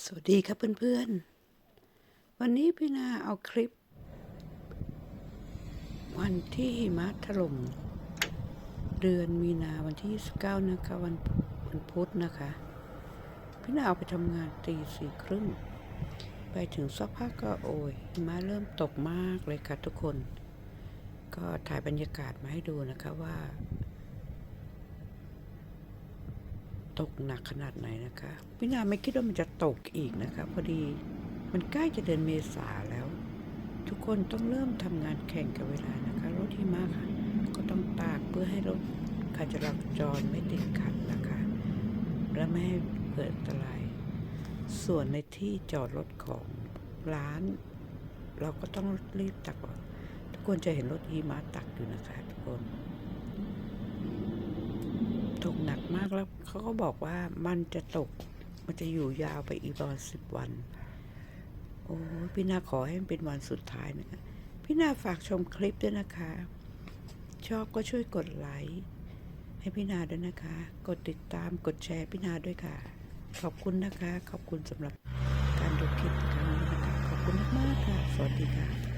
สวัสดีครับเพื่อนๆ วันนี้พี่นาเอาคลิป วันที่หิมะถล่มเดือนมีนาวันที่ 29 นะคะวันวันพุธนะคะ พี่นาเอาไปทำงานตีสี่ครึ่ง ไปถึงสักพักก็โอ้ยหิมะเริ่มตกมากเลยค่ะทุกคน ก็ถ่ายบรรยากาศมาให้ดูนะคะว่า ตกหนักขนาดไหนนะคะพี่นาไม่คิดว่ามันจะตกอีกนะคะ พอดีมันใกล้จะเดือนเมษาแล้ว ทุกคนต้องเริ่มทำงานแข่งกับเวลานะคะ รถที่มาค่ะ ก็ต้องตากเพื่อให้รถการจราจรไม่ติดขัดนะคะ และไม่ให้เกิดอันตราย ส่วนในที่จอดรถของร้าน เราก็ต้องรีบตักออกทุกคนจะเห็นรถอีมาตักอยู่นะคะ ทุกคน ตกหนักมากแล้วเขาก็บอกว่ามันจะตก มันจะอยู่ยาวไปอีกประมาณสิบวัน โอ้พี่นาขอให้มันเป็นวันสุดท้ายนะคะพี่นาฝากชมคลิปด้วยนะคะ ชอบก็ช่วยกดไลค์ให้พี่นาด้วยนะคะ กดติดตามกดแชร์พี่นาด้วยค่ะ ขอบคุณนะคะ ขอบคุณสำหรับการดูคลิปครั้งนี้นะคะ ขอบคุณมากๆค่ะ สวัสดีค่ะ